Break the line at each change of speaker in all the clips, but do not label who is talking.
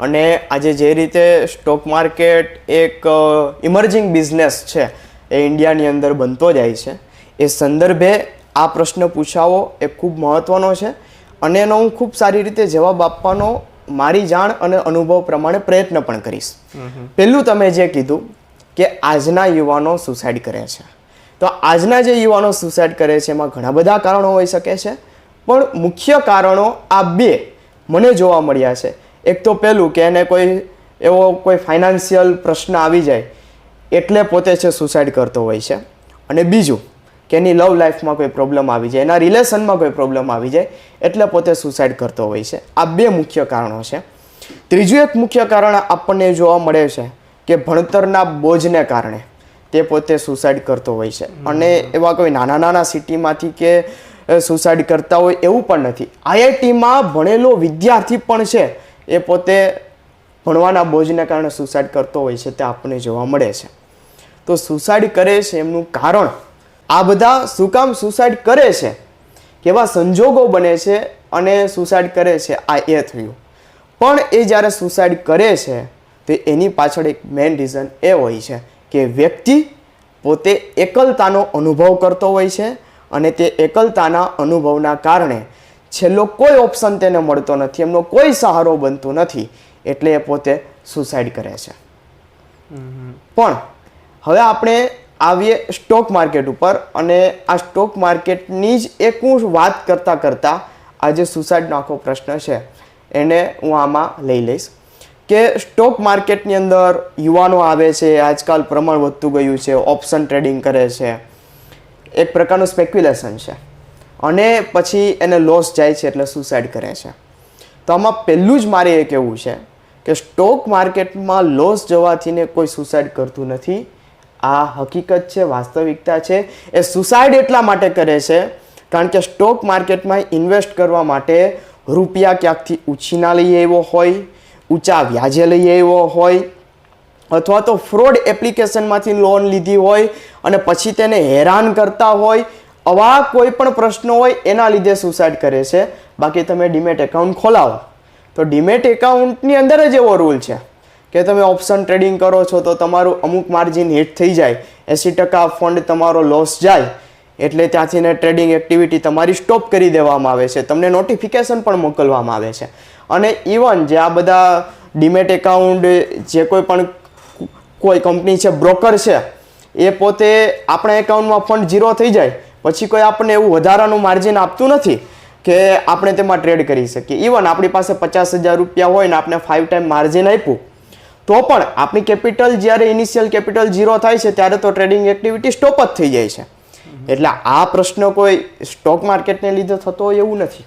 અને આજે જે રીતે સ્ટોક માર્કેટ એક ઇમર્જિંગ બિઝનેસ છે એ ઇન્ડિયાની અંદર બનતો જાય છે. એ સંદર્ભે આ પ્રશ્ન પૂછાવો એ ખૂબ મહત્ત્વનો છે અને એનો હું ખૂબ સારી રીતે જવાબ આપવાનો મારી જાણ અને અનુભવ પ્રમાણે પ્રયત્ન પણ કરીશ. પહેલું તમે જે કીધું કે આજના યુવાનો સુસાઇડ કરે છે. તો આજના જે યુવાનો સુસાઇડ કરે છે એમાં ઘણા બધા કારણો હોઈ શકે છે પણ મુખ્ય કારણો આ બે મને જોવા મળ્યા છે. એક તો પહેલું કે એને કોઈ એવો કોઈ ફાઇનાન્શિયલ પ્રશ્ન આવી જાય એટલે પોતે છે સુસાઇડ કરતો હોય છે. અને બીજું કે એની લવ લાઈફમાં કોઈ પ્રોબ્લેમ આવી જાય એના રિલેશનમાં કોઈ પ્રોબ્લેમ આવી જાય એટલે પોતે સુસાઇડ કરતો હોય છે. આ બે મુખ્ય કારણો છે. ત્રીજું એક મુખ્ય કારણ આપણને જોવા મળે છે કે ભણતરના બોજને કારણે તે પોતે સુસાઇડ કરતો હોય છે. અને એવા કોઈ નાના નાના સિટીમાંથી કે સુસાઇડ કરતા હોય એવું પણ નથી. આઈઆઈટીમાં ભણેલો વિદ્યાર્થી પણ છે એ પોતે ભણવાના બોજને કારણે સુસાઇડ કરતો હોય છે, તે આપણને જોવા મળે છે. તો સુસાઇડ કરે છે એમનું કારણ, આ બધા શું કામ સુસાઇડ કરે છે? કેવા સંજોગો બને છે અને સુસાઇડ કરે છે, આ એ થયું. પણ એ જ્યારે સુસાઇડ કરે છે, તો એની પાછળ એક મેઇન રીઝન એ હોય છે કે વ્યક્તિ પોતે એકલતાનો અનુભવ કરતો હોય છે અને તે એકલતાના અનુભવના કારણે છેલ્લો કોઈ ઓપ્શન તેને મળતો નથી એમનો કોઈ સહારો બનતો નથી એટલે એ પોતે સુસાઇડ કરે છે. પણ હવે આપણે આવીએ સ્ટોક માર્કેટ ઉપર અને આ સ્ટોક માર્કેટની જ એક હું વાત કરતાં કરતાં આજે સુસાઇડનો આખો પ્રશ્ન છે એને હું આમાં લઈ લઈશ. કે સ્ટોક માર્કેટની અંદર યુવાનો આવે છે આજકાલ પ્રમાણ વધતું ગયું છે ઓપ્શન ટ્રેડિંગ કરે છે. એક પ્રકારનું સ્પેક્યુલેશન છે. અને પછી એને લોસ જાય છે એટલે સુસાઇડ કરે છે. તો આમાં પહેલું જ મારે એ કહેવું છે કે સ્ટોક માર્કેટમાં લોસ જવાથીને કોઈ સુસાઇડ કરતું નથી. આ હકીકત છે, વાસ્તવિકતા છે. એ સુસાઇડ એટલા માટે કરે છે કારણ કે સ્ટોક માર્કેટમાં ઇન્વેસ્ટ કરવા માટે રૂપિયા ક્યાંકથી ઉછીના લઈ આવ્યો હોય, ઊંચા વ્યાજે લઈ આવ્યો હોય, અથવા તો ફ્રોડ એપ્લિકેશનમાંથી લોન લીધી હોય અને પછી તેને હેરાન કરતા હોય આવા કોઈ પણ પ્રશ્નો હોય એના લીધે સુસાઇડ કરે છે. બાકી તમે ડીમેટ એકાઉન્ટ ખોલાવો. તો ડીમેટ એકાઉન્ટની અંદર જ એવો રૂલ છે કે તમે ઓપ્શન ટ્રેડિંગ કરો છો તો તમારું અમુક માર્જિન હિટ થઈ જાય. એંસી ટકા ફંડ તમારો લોસ જાય. એટલે ત્યાંથીને ટ્રેડિંગ એક્ટિવિટી તમારી સ્ટોપ કરી દેવામાં આવે છે. તમને નોટિફિકેશન પણ મોકલવામાં આવે છે. અને ઇવન જે આ બધા ડીમેટ એકાઉન્ટ જે કોઈ પણ કોઈ કંપની છે બ્રોકર છે, એ પોતે આપણા એકાઉન્ટમાં ફંડ ઝીરો થઈ જાય. પછી કોઈ આપણને એવું વધારાનું માર્જિન આપતું નથી કે આપણે તેમાં ટ્રેડ કરી શકીએ. ઇવન આપણી પાસે પચાસ હજાર રૂપિયા હોય ને આપણે ફાઇવ ટાઈમ માર્જિન આપ્યું, તો પણ આપણી કેપિટલ જ્યારે ઇનિશિયલ કેપિટલ ઝીરો થાય છે, ત્યારે તો ટ્રેડિંગ એક્ટિવિટી સ્ટોપ જ થઈ જાય છે. એટલે આ પ્રશ્ન કોઈ સ્ટોક માર્કેટને લીધે થતો હોય એવું નથી.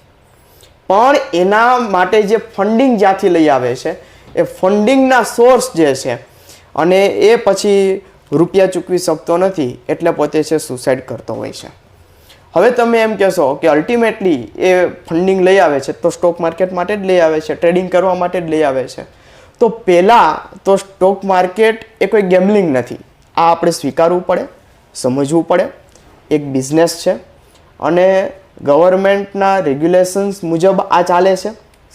પણ એના માટે જે ફંડિંગ જ્યાંથી લઈ આવે છે, એ ફંડિંગના સોર્સ જે છે, અને એ પછી રૂપિયા ચૂકવી શકતો નથી, એટલે પોતે છે સુસાઇડ કરતો હોય છે. હવે તમે એમ કહેશો કે અલ્ટિમેટલી એ ફંડિંગ લઈ આવે છે તો સ્ટોક માર્કેટ માટે જ લઈ આવે છે ટ્રેડિંગ કરવા માટે જ લઈ આવે છે. તો પહેલાં તો સ્ટોક માર્કેટ એ કોઈ ગેમલિંગ નથી. આ આપણે સ્વીકારવું પડે સમજવું પડે. એક બિઝનેસ છે અને ગવર્મેન્ટના રેગ્યુલેશન્સ મુજબ આ ચાલે છે.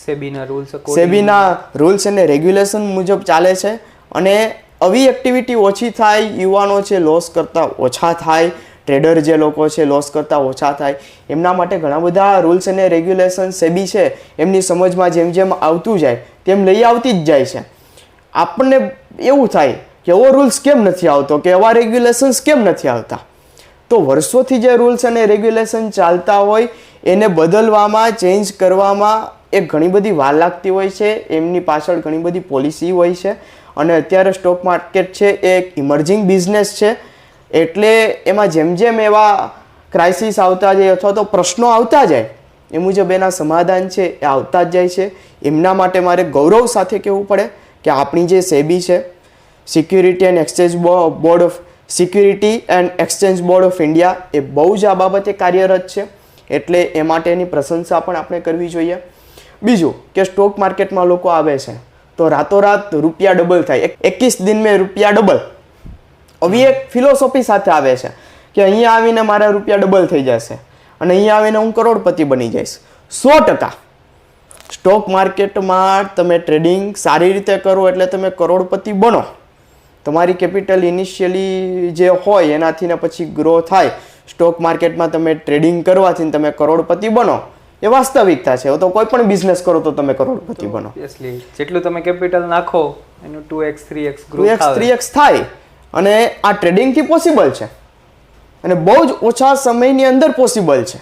સેબીના રૂલ્સ
સેબીના રૂલ્સ અને રેગ્યુલેશન મુજબ ચાલે છે અને આવી એક્ટિવિટી ઓછી થાય યુવાનો છે લોસ કરતાં ઓછા થાય ટ્રેડર જે લોકો છે લોસ કરતાં ઓછા થાય. એમના માટે ઘણા બધા રૂલ્સ અને રેગ્યુલેશન સેબી છે, એમની સમજમાં જેમ જેમ આવતું જાય, તેમ લઈ આવતી જ જાય છે. આપણને એવું થાય કે એવો રૂલ્સ કેમ નથી આવતો, કે એવા રેગ્યુલેશન્સ કેમ નથી આવતા? તો વર્ષોથી જે રૂલ્સ અને રેગ્યુલેશન ચાલતા હોય, એને બદલવામાં ચેન્જ કરવામાં એ ઘણી બધી વાર લાગતી હોય છે. એમની પાછળ ઘણી બધી પોલિસી હોય છે. અને અત્યારે સ્ટોક માર્કેટ છે, એ એક ઇમર્જિંગ બિઝનેસ છે. એટલે એમાં જેમ જેમ એવા ક્રાઇસિસ આવતા જાય અથવા તો પ્રશ્નો આવતા જાય, એ મુજબ એના સમાધાન છે, એ આવતા જ જાય છે. એમના માટે મારે ગૌરવ સાથે કહેવું પડે કે આપણી જે સેબી છે security and exchange board of security and exchange board of India એ બહુ જ આ બાબતે કાર્યરત છે, એટલે એ માટેની પ્રશંસા પણ આપણે કરવી જોઈએ. બીજું કે સ્ટોક માર્કેટમાં લોકો આવે છે, તો રાતોરાત રૂપિયા ડબલ થાય. એકવીસ દિન મેં રૂપિયા ડબલ હવે એક ફિલોસોફી સાથે આવે છે કે અહીંયા આવીને મારા રૂપિયા ડબલ થઈ જશે અને અહીંયા આવીને હું કરોડપતિ બની જઈશ. સો ટકા. સ્ટોક માર્કેટમાં તમે ટ્રેડિંગ સારી રીતે કરો એટલે તમે કરોડપતિ બનો. તમારી કેપિટલ ઇનિશિયલી જે હોય એનાથી ને પછી ગ્રો થાય. સ્ટોક માર્કેટમાં તમે ટ્રેડિંગ કરવાથી તમે કરોડપતિ બનો. એ વાસ્તવિકતા છે. તો કોઈ પણ બિઝનેસ કરો તો તમે કરોડપતિ બનો.
જેટલું તમે કેપિટલ નાખો એનું two X three X
X three X થાય. અને આ ટ્રેડિંગથી પોસિબલ છે. અને બહુ જ ઓછા સમયની અંદર પોસિબલ છે.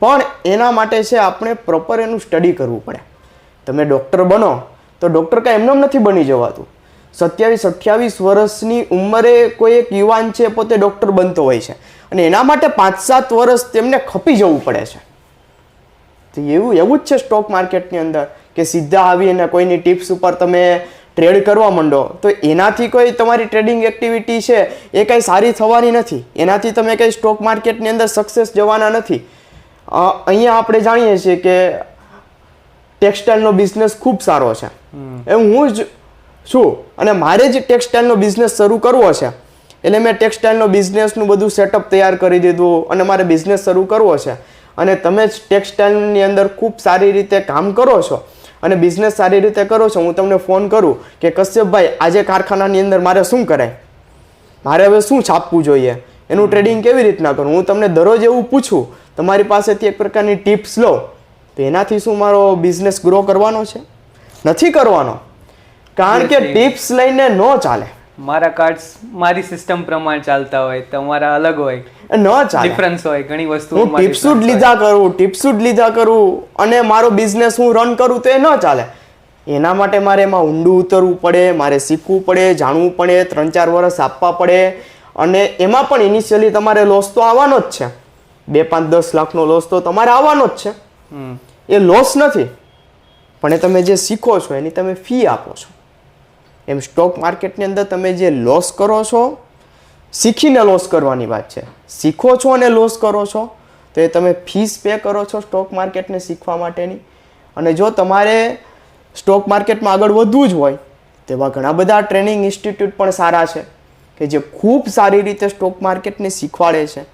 પણ એના માટે છે આપણે પ્રોપર એનું સ્ટડી કરવું પડે. તમે ડૉક્ટર બનો તો ડૉક્ટર કાંઈ એમને નથી બની જવાતું. સત્યાવીસ અઠ્યાવીસ વર્ષની ઉંમરે કોઈ એક યુવાન છે પોતે ડૉક્ટર બનતો હોય છે. અને એના માટે પાંચ સાત વર્ષ તેમને ખપી જવું પડે છે. તો એવું એવું જ છે સ્ટોક માર્કેટની અંદર કે સીધા આવીને કોઈની ટિપ્સ ઉપર તમે ટ્રેડ કરવા માંડો તો એનાથી કોઈ તમારી ટ્રેડિંગ એક્ટિવિટી છે એ કાંઈ સારી થવાની નથી. એનાથી તમે કંઈ સ્ટોક માર્કેટની અંદર સક્સેસ જવાના નથી. અહીંયા આપણે જાણીએ છીએ કે ટેક્સટાઇલનો બિઝનેસ ખૂબ સારો છે. એમ હું જ છું અને મારે જ ટેક્સટાઇલનો બિઝનેસ શરૂ કરવો છે. એટલે મેં ટેક્સટાઇલનો બિઝનેસનું બધું સેટઅપ તૈયાર કરી દીધું અને મારે બિઝનેસ શરૂ કરવો છે. અને તમે જ ટેક્સટાઇલની અંદર ખૂબ સારી રીતે કામ કરો છો. અને બિઝનેસ સારી રીતે કરો છો હું તમને ફોન કરું કે કશ્યપભાઈ આજે કારખાનાની અંદર મારે શું કરાય? મારે હવે શું છાપવું જોઈએ? એનું ટ્રેડિંગ કેવી રીતના કરું? હું તમને દરરોજ એવું પૂછું તમારી પાસેથી એક પ્રકારની ટિપ્સ લો. તો એનાથી શું મારો બિઝનેસ ગ્રો કરવાનો છે? નથી કરવાનો. કારણ કે ટિપ્સ લઈને ન ચાલે.
મારા કાર્ડ્સ મારી સિસ્ટમ પ્રમાણે ચાલતા હોય તમારા અલગ હોય.
ન ચાલે.
ડિફરન્સ હોય ઘણી વસ્તુ
હું ટિપ્સુ જ લીધા કરું ટિપ્સુ જ લીધા કરું અને મારો બિઝનેસ હું રન કરું તો એ ન ચાલે. એના માટે મારે એમાં ઊંડું ઉતરવું પડે મારે શીખવું પડે જાણવું પડે ત્રણ ચાર વર્ષ આપવા પડે અને એમાં પણ ઇનિશિયલી તમારે લોસ તો આવવાનો જ છે. બે પાંચ દસ લાખનો લોસ તો તમારે આવવાનો જ છે. એ લોસ નથી. પણ એ તમે જે શીખો છો એની તમે ફી આપો છો. એમ સ્ટોક માર્કેટની અંદર તમે જે લોસ કરો છો, શીખીને લોસ કરવાની વાત છે. શીખો છો અને લોસ કરો છો, તો એ તમે ફીસ પે કરો છો સ્ટોક માર્કેટને શીખવા માટેની. અને જો તમારે સ્ટોક માર્કેટમાં આગળ વધવું જ હોય, તેવા ઘણા બધા ટ્રેનિંગ ઇન્સ્ટિટ્યૂટ પણ સારા છે, કે જે ખૂબ સારી રીતે સ્ટોક માર્કેટને શીખવાડે છે.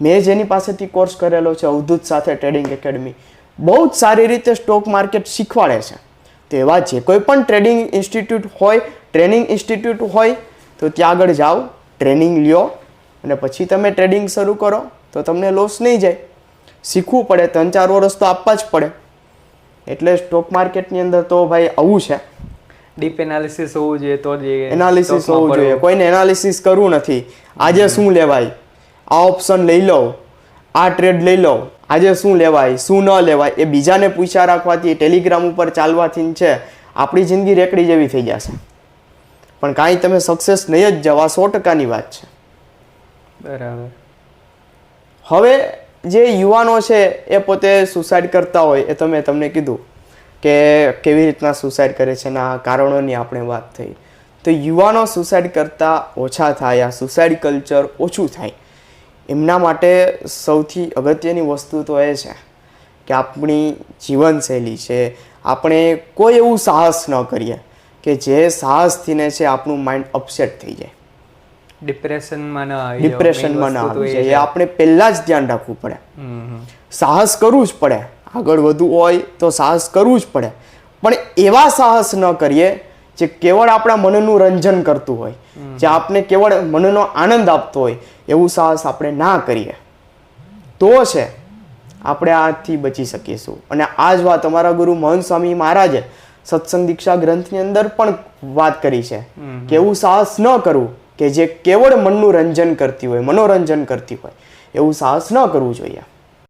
મેં જેની પાસેથી કોર્સ કરેલો છે અવધૂત સાથે ટ્રેડિંગ એકેડમી બહુ જ સારી રીતે સ્ટોક માર્કેટ શીખવાડે છે. તો એવા જે કોઈ પણ ટ્રેડિંગ ઇન્સ્ટિટ્યૂટ હોય ટ્રેનિંગ ઇન્સ્ટિટ્યૂટ હોય તો ત્યાં આગળ જાઓ ટ્રેનિંગ લ્યો અને પછી તમે ટ્રેડિંગ શરૂ કરો તો તમને લોસ નહીં જાય. શીખવું પડે ત્રણ ચાર વર્ષ તો આપવા જ પડે. એટલે સ્ટોક માર્કેટની અંદર તો ભાઈ આવું છે.
ડીપ એનાલિસિસ હોવું જોઈએ તો જ
એનાલિસિસ હોવું જોઈએ. કોઈને એનાલિસિસ કરવું નથી. આજે શું લેવાય? આ ઓપ્શન લઈ લો. આ ટ્રેડ લઈ લો. આજે શું લેવાય શું ન લેવાય એ બીજાને પૂછ્યા રાખવાથી ટેલિગ્રામ ઉપર ચાલવાથી છે આપણી જિંદગી રેકડી જેવી થઈ જશે. પણ કાંઈ તમે સક્સેસ નહીં જ જવા સો ટકાની વાત છે.
બરાબર.
હવે જે યુવાનો છે એ પોતે સુસાઇડ કરતા હોય એ તમે તમને કીધું કે કેવી રીતના સુસાઇડ કરે છે એના કારણોની આપણે વાત થઈ. તો યુવાનો સુસાઇડ કરતા ઓછા થાય આ સુસાઇડ કલ્ચર ઓછું થાય. એમના માટે સૌથી અગત્યની વસ્તુ તો એ છે કે આપણી જીવનશૈલી છે. આપણે કોઈ એવું સાહસ ન કરીએ કે જે સાહસથીને છે આપણું માઇન્ડ અપસેટ થઈ જાય.
ડિપ્રેશનમાં ન આવી
ડિપ્રેશનમાં ના આવી
એ
જાય. એ આપણે પહેલાં જ ધ્યાન રાખવું પડે. સાહસ કરવું જ પડે. આગળ વધવું હોય તો સાહસ કરવું જ પડે. પણ એવા સાહસ ન કરીએ જે કેવળ આપણા મનનું રંજન કરતું હોય જે આપને કેવળ મનનો આનંદ આપતો હોય એવું સાહસ આપણે ના કરીએ. તો છે આપણે આથી બચી શકીશું. અને આ જ વાત અમારા ગુરુ મહંત સ્વામી મહારાજે સત્સંગ દીક્ષા ગ્રંથની અંદર પણ વાત કરી છે. કે એવું સાહસ ન કરવું કે જે કેવળ મનનું રંજન કરતી હોય મનોરંજન કરતી હોય એવું સાહસ ન કરવું જોઈએ.